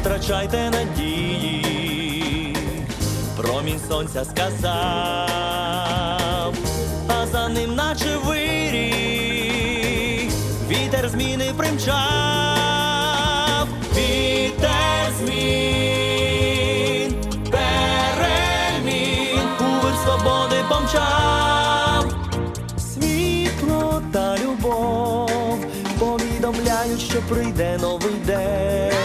втрачайте надії, промінь сонця сказав, а за ним наче вирій, вітер зміни примчав, вітер змін, перемін, у вир свободи помчав. Світло та любов повідомляють, що прийде новий день.